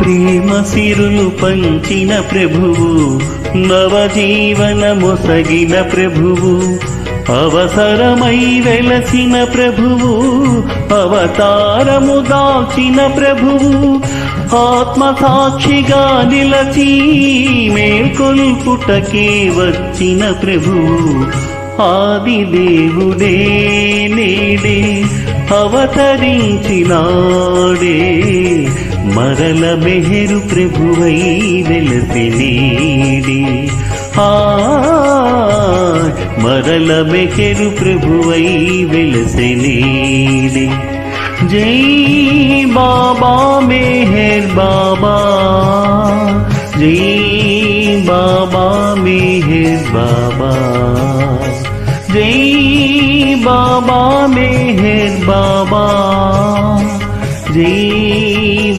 ప్రేమ సిరులు పంచిన ప్రభువు నవజీవన మొసగిన ప్రభువు అవసరమై వెలసిన ప్రభువు అవతారము దాల్చిన ప్రభువు ఆత్మసాక్షిగా నిలచి మేల్కొల్పుటకే వచ్చిన ప్రభువు. ఆది దేవుడే నేడే అవతరించినాడే. మరల మెహరు ప్రభువై వెళతినీడి ఆ మరల మెహరు ప్రభువై వెళసినీడి జై బాబా మెహర్ బాబా. జై బాబా మెహర్ బాబా. జై బాబా మెహర్ బాబా. జై